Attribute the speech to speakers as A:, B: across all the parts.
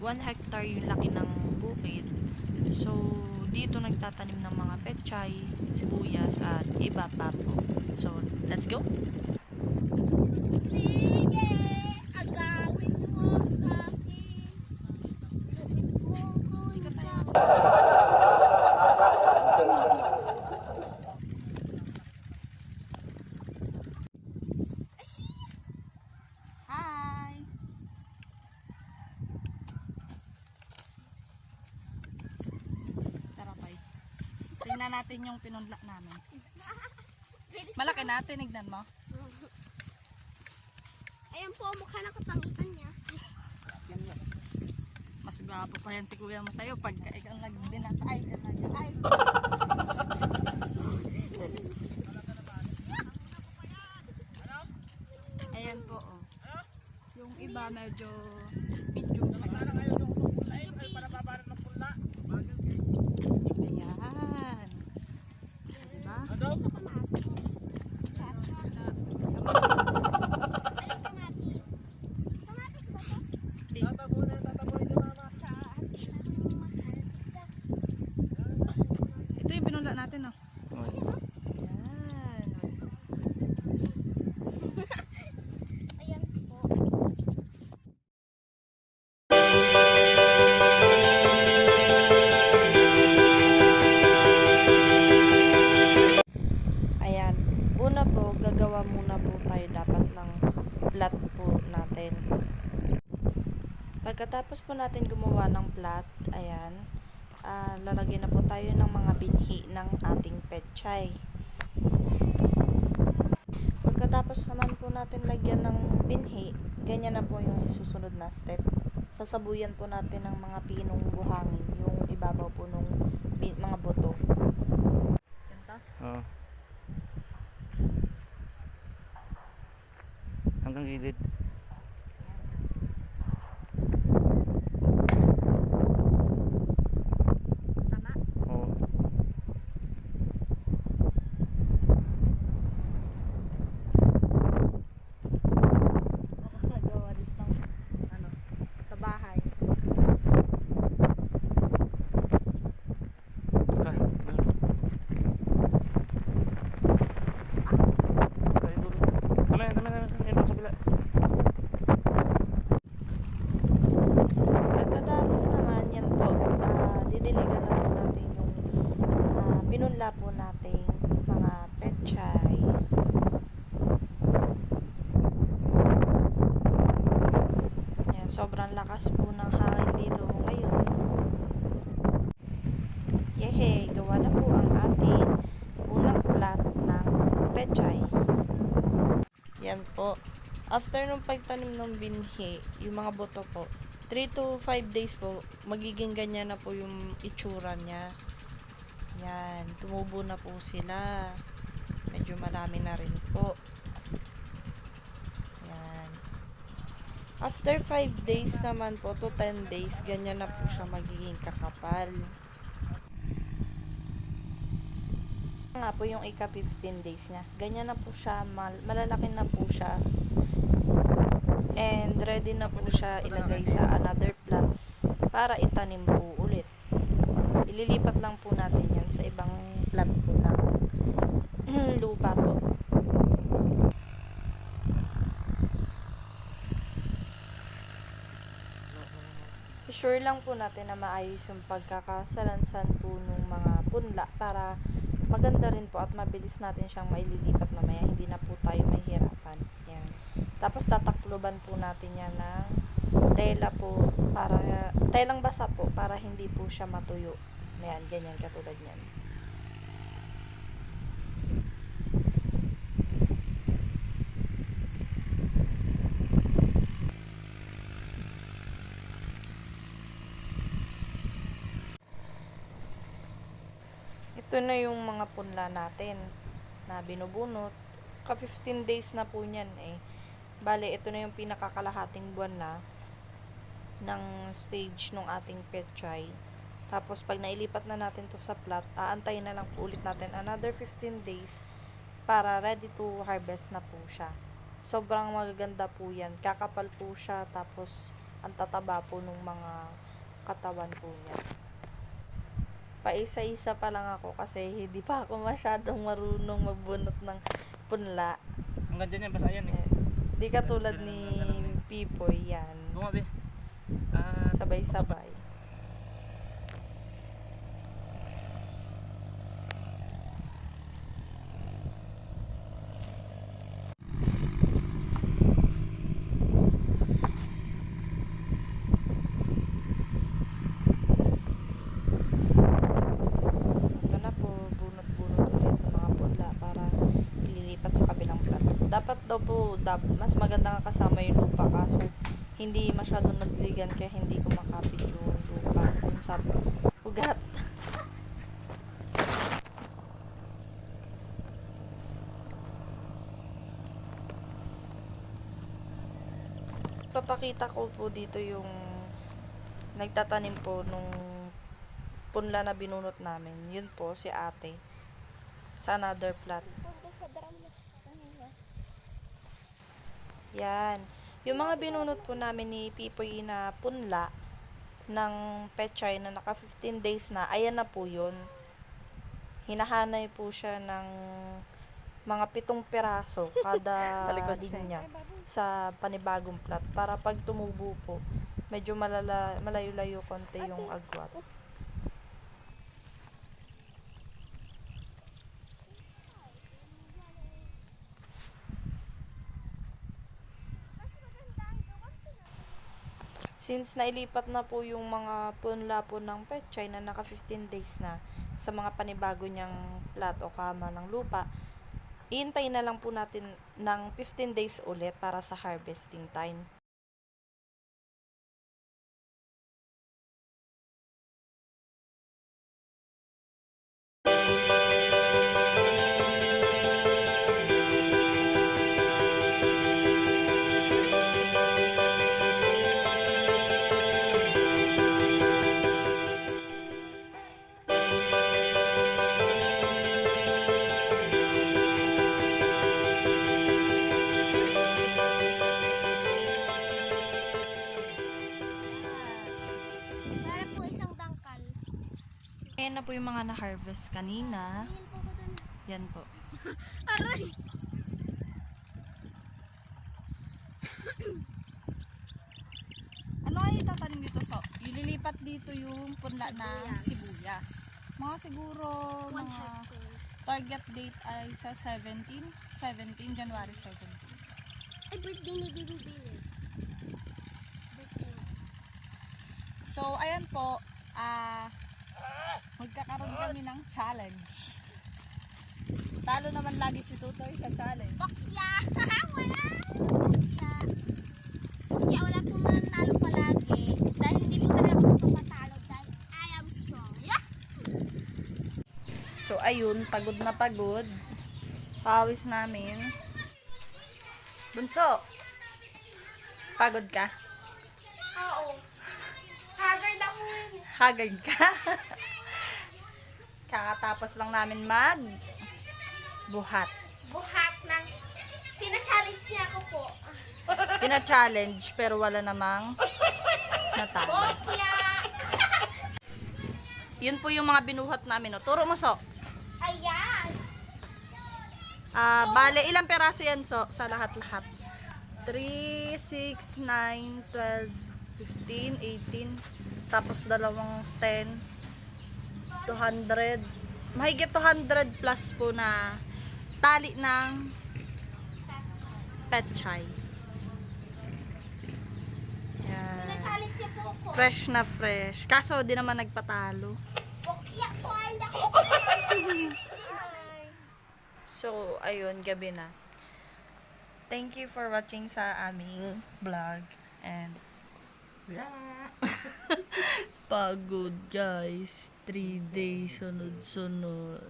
A: 1 hectare yung laki ng bukid. So, dito nagtatanim ng mga pechay, sibuyas, at iba pa po. So, let's go!
B: Sige, agawin mo sa akin. Gawin mo ko sa Hi!
A: Tara, Pai. Tingnan natin yung pinunla namin. Malaki na, tinignan mo.
B: Ayan po, mukha ng kapangitan niya.
A: Mas gwapo pa yan si kuya mo sa'yo pag ikaw nagbinatay ka na ay. Ayan po oh. Yung iba medyo medium size. Ayan. Diba?
B: Kamatis. Cha-cha. Ayun, kamatis. Kamatis ba to?
A: Di. Ito yung pinunla natin oh.
C: Una po, gagawa muna po tayo dapat ng plat po natin. Pagkatapos po natin gumawa ng plat, ayan, ah, lalagyan na po tayo ng mga binhi ng ating petchay. Pagkatapos naman po natin lagyan ng binhi, ganyan na po yung isusunod na step. Sasabuyan po natin ng mga pinong buhangin, yung ibabaw po bi- mga buto.
A: Ganda.
D: Oo. Hanggang gilid.
A: Tama?
D: Oo.
A: Nagawa din ng ano, sa bahay.
D: Ah, dalo. Tayo dulo. Tama yan, tama yan, tama yan, sa kabila.
C: Pagkatapos naman, yan po, ah, didiligan na po natin yung ah, pinunla po natin mga petchay. Yan, sobrang lakas po ng hangin dito ngayon. Yehe, gawa na po ang ating unang plat ng petchay. Yan po. After nung pagtanim ng binhi, yung mga buto po, 3 to 5 days po, magiging ganyan na po yung itsura niya. Yan, tumubo na po sila. Medyo marami na rin po. Yan. After 5 days naman po to 10 days, ganyan na po siya magiging kakapal. nga po yung ika 15 days niya. Ganyan na po siya, mal- malalaki na po siya. And ready na po siya ilagay sa another plant para itanim po ulit. Ililipat lang po natin yan sa ibang plant po ng lupa po. Sure lang po natin na maayos yung pagkakasalansan po ng mga punla para maganda rin po at mabilis natin siyang maililipat mamaya. Hindi na po tayo mahirapan. Yan. Tapos tatakloban po natin yan ng tela po para telang basa po para hindi po siya matuyo. Ayan, ganyan katulad niyan. Ito na yung mga punla natin na binubunot. Ka 15 days na po niyan eh. Bale, ito na yung pinakakalahating buwan na ng stage ng ating petchay. Tapos, pag nailipat na natin to sa plat, aantayin na lang po ulit natin another 15 days para ready to harvest na po siya. Sobrang magaganda po yan. Kakapal po siya tapos ang tataba po ng mga katawan po niya. Paisa-isa pa lang ako kasi hindi pa ako masyadong marunong magbunot ng punla.
D: Ang ganda niyan, basta yan eh.
C: Di katulad ni Pipoy yan.
D: Bumabi. Ah,
C: Sabay-sabay. Ito na po, bunot-bunot ulit ng mga pula para ililipat sa kabilang plat. Dapat daw po, dab, mas maganda nga kasama yung lupa kaso hindi masyadong nadiligan kaya hindi kumakapit yung lupa dun sa ugat. Papakita ko po dito yung nagtatanim po nung punla na binunot namin. Yun po, si ate. Sa another plot.
B: Punta sa drum na kanina.
C: Yan. Yung mga binunot po namin ni Pipoy na punla ng pechay na naka 15 days na, ayan na po yun. Hinahanay po siya ng mga pitong piraso kada linya sa panibagong plat para pag tumubo po medyo malala, malayo-layo konti yung agwat. Since nailipat na po yung mga punla po ng petchay na naka 15 days na sa mga panibago niyang plat o kama ng lupa, iintay na lang po natin ng 15 days ulit para sa harvesting time.
A: Ayan na po yung mga na-harvest kanina. Yan po.
B: Aray!
A: Ano ay tatanim dito? So, ililipat dito yung punla ng
B: Sibuyas.
A: Mga siguro, mga target date ay sa 17, 17, January 17.
B: Ay, birthday ni Bibi.
A: So, ayan po, ah, magkakaroon kami ng challenge. Talo naman lagi si Tutoy sa challenge.
B: Bakya! wala! Bakya. Wala po mananalo palagi. Dahil hindi po talaga papatalo. Dahil I am strong. Yeah!
A: So, ayun, pagod na pagod. Pawis namin. Bunso, pagod ka?
B: Oo. Haggard.
A: Hagad ka? Kakatapos lang namin mag buhat.
B: Buhat ng... Pina-challenge niya ako po.
A: Pina-challenge pero wala namang natalo.
B: Bakya!
A: Yun po yung mga binuhat namin. No? Turo mo, So.
B: Ayan!
A: Ah, bale, ilang peraso yan, So, sa lahat-lahat? 3, 6, 9, 12, 15, 18, tapos dalawang 10, 200, mahigit 200 plus po na tali ng petchay. Yan. Fresh na fresh. Kaso, di naman nagpatalo.
C: So, ayun, gabi na. Thank you for watching sa aming vlog. And, pagod guys. 3 days sunod-sunod.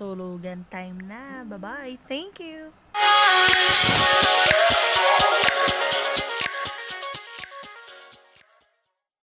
C: Tulugan time na. Bye-bye. Thank you.